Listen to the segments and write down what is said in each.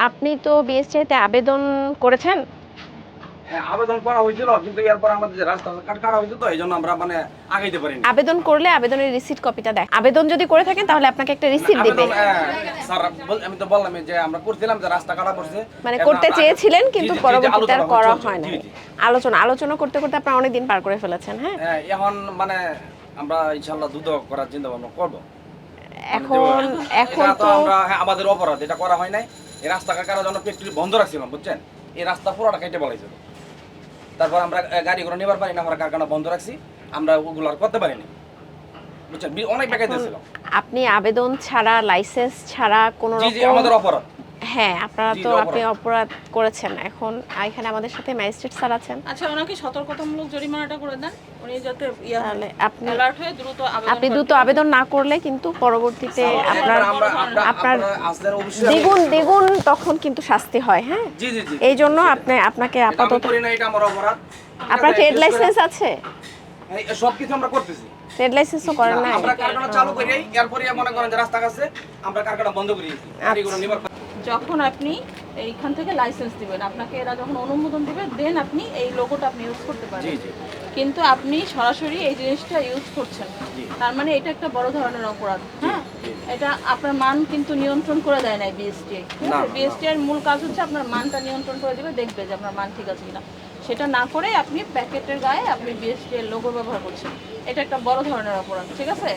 আপনি তো বিএসটিআইতে আবেদন করেছেন? হ্যাঁ আবেদন করা হয়েছিল কিন্তু এরপর আমাদের যে রাস্তা কাট করা হয়েছে তো এই জন্য আমরা মানে আগাইতে পারিনি। আবেদন করলে আবেদনের রিসিট কপিটা দেখ আবেদন যদি করে থাকেন তাহলে আপনাকে একটা রিসিট দিবে। আবেদন, হ্যাঁ, স্যার বল- আমি তো বললাম যে আমরা করছিলাম যে রাস্তা কাটা পড়ছে মানে এখন করতে আমরা- চেয়েছিলেন কিন্তু জি, জি, পরবর্তীতে আর আলোচনা করা চলছে, হয় না জি, জি। আলোচনা আলোচনা করতে করতে আপনারা অনেক দিন পার করে ফেলেছেন হ্যাঁ? হ্যাঁ এখন মানে আমরা ইনশাল্লাহ দ্রুত করার চিন্তা ভাবনা করব এখন এখন এটা তো তো আমরা হ্যাঁ আমাদের অপরাধ এটা করা হয় নাই। এই রাস্তা কাকার জন্য পেট্রোল বন্ধ রাখছিলাম বুঝছেন? এই রাস্তা পুরোটা কেটে বলাইছিল তারপর আমরা গাড়ি করে নেবার পারি না আমরা কারখানা বন্ধ রাখছি আমরা ওগুলো আর করতে পারিনি। বুঝছেন? অনেক বেকার আপনি আবেদন ছাড়া লাইসেন্স ছাড়া কোনো রকম আমাদের অপরাধ। হ্যাঁ আপনারা তো আপনি অপরাধ করেছেন। এখন এখানে আমাদের সাথে ম্যাজিস্ট্রেট স্যার আছেন। আচ্ছা ওনাকে সতর্কতামূলক জরিমানাটা করে দেন। উনি যাতে ইয়া তাহলে আপনি অ্যালার্ট হয়ে দ্রুত আবেদন আপনি দ্রুত আবেদন না করলে কিন্তু পরবর্তীতে আপনার আপনার দ্বিগুণ দ্বিগুণ তখন কিন্তু শাস্তি হয় হ্যাঁ? জি জি জি। এই জন্য আপনি আপনাকে আপাতত করি না এটা আমার অপরাধ। আপনার ট্রেড লাইসেন্স আছে? এই সব কিছু আমরা করতেছি। ট্রেড লাইসেন্সও করেন না আমরা কারখানা চালু করি এরপরে মনে করেন যে রাস্তা কাছে আমরা কারখানা বন্ধ করে দিয়েছি। যখন আপনি এইখান থেকে লাইসেন্স দিবেন আপনাকে এরা যখন অনুমোদন দেবে দেন আপনি এই লোগোটা আপনি ইউজ করতে পারেন। কিন্তু আপনি সরাসরি এই জিনিসটা ইউজ করছেন তার মানে এটা একটা বড় ধরনের অপরাধ। এটা আপনার মান কিন্তু নিয়ন্ত্রণ করে দেয় না, না, বিএসটিআই এর মূল কাজ হচ্ছে আপনার মানটা নিয়ন্ত্রণ করে দিবে দেখবে যে আপনার মান ঠিক আছে কিনা। সেটা না করে আপনি প্যাকেটের গায়ে আপনি বিএসটি এর লোগো ব্যবহার করছেন। এটা একটা বড় ধরনের অপরাধ ঠিক আছে?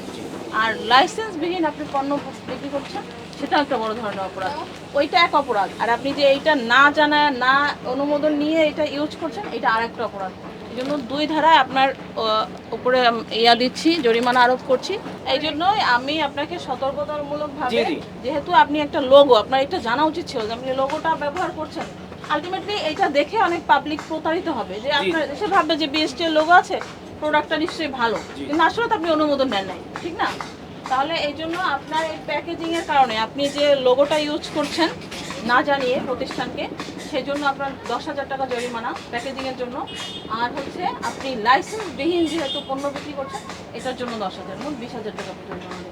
আর লাইসেন্সবিহীন আপনি পণ্য বিক্রি করছেন সেটা একটা বড় ধরনের অপরাধ। ওইটা এক অপরাধ। আর আপনি যে এইটা না জানায় না অনুমোদন নিয়ে এটা ইউজ করছেন এটা আরেকটা অপরাধ। জন্য দুই ধারায় আপনার উপরে ইয়া দিচ্ছি জরিমানা আরোপ করছি। এই জন্যই আমি আপনাকে সতর্কতামূলক ভাবে জি, জি। যেহেতু আপনি একটা লোগো আপনার এটা জানা উচিত ছিল যে আপনি লোগোটা ব্যবহার করছেন। আলটিমেটলি এটা দেখে অনেক পাবলিক প্রতারিত হবে যে আপনার এসে ভাববে যে বিএসটি এর লোগো আছে প্রোডাক্টটা নিশ্চয়ই ভালো। কিন্তু আসলে তো আপনি অনুমোদন নেন নাই ঠিক না? তাহলে এই জন্য আপনার এই প্যাকেজিং এর কারণে আপনি যে লোগোটা ইউজ করছেন না জানিয়ে প্রতিষ্ঠানকে সেই জন্য আপনার দশ হাজার টাকা জরিমানা প্যাকেজিংয়ের জন্য। আর হচ্ছে, আপনি লাইসেন্সবিহীন যেহেতু পণ্য বিক্রি করছেন, এটার জন্য দশ হাজার, মোট বিশ হাজার টাকা আছে